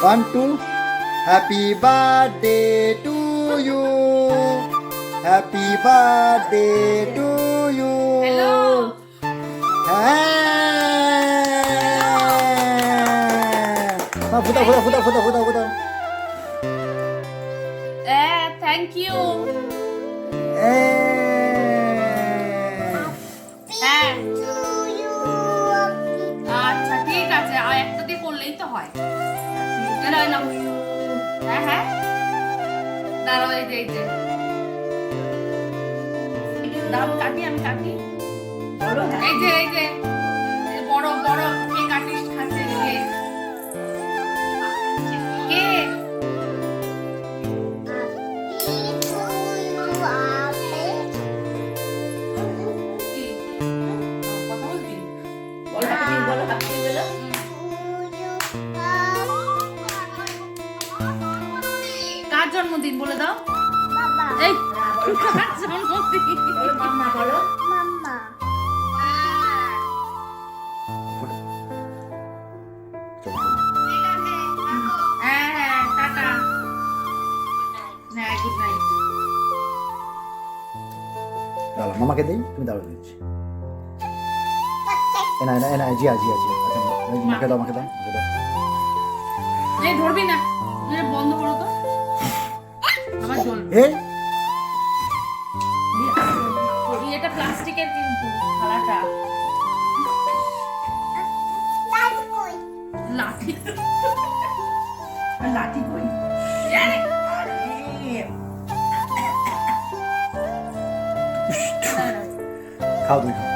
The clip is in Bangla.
one two happy birthday to you happy birthday to you hello হ্যাঁ ফুটা ফুটা ফুটা ফুটা ফুটা ফুটা হ্যাঁ থ্যাংক ইউ এলো হ্যাঁ হ্যাঁ। দাঁড়াও এই যে এই যে। দাও কাটি আমি কাটি। এই যে এই যে। বড় বড়। কে কাটিস খাচ্ছে এই যে। কে? কথা বলবি? কার জন্মদিন বলে দাও? এই কার জন্মদিন? হ্যাঁ হ্যাঁ হ্যাঁ গুড নাইট দাঁড়া মামাকে দেই তুমি দাঁড়া দিচ্ছি। এনা এনা এনা জিয়া জিয়া জিয়া। আচ্ছা মাকে দাও মাকে দাও মাকে দাও। এই ধরবি না। আবার জল এ এটা প্লাস্টিকের কিন্তু থালাটা লাঠি। লাঠি কই? খাও তুমি খাও।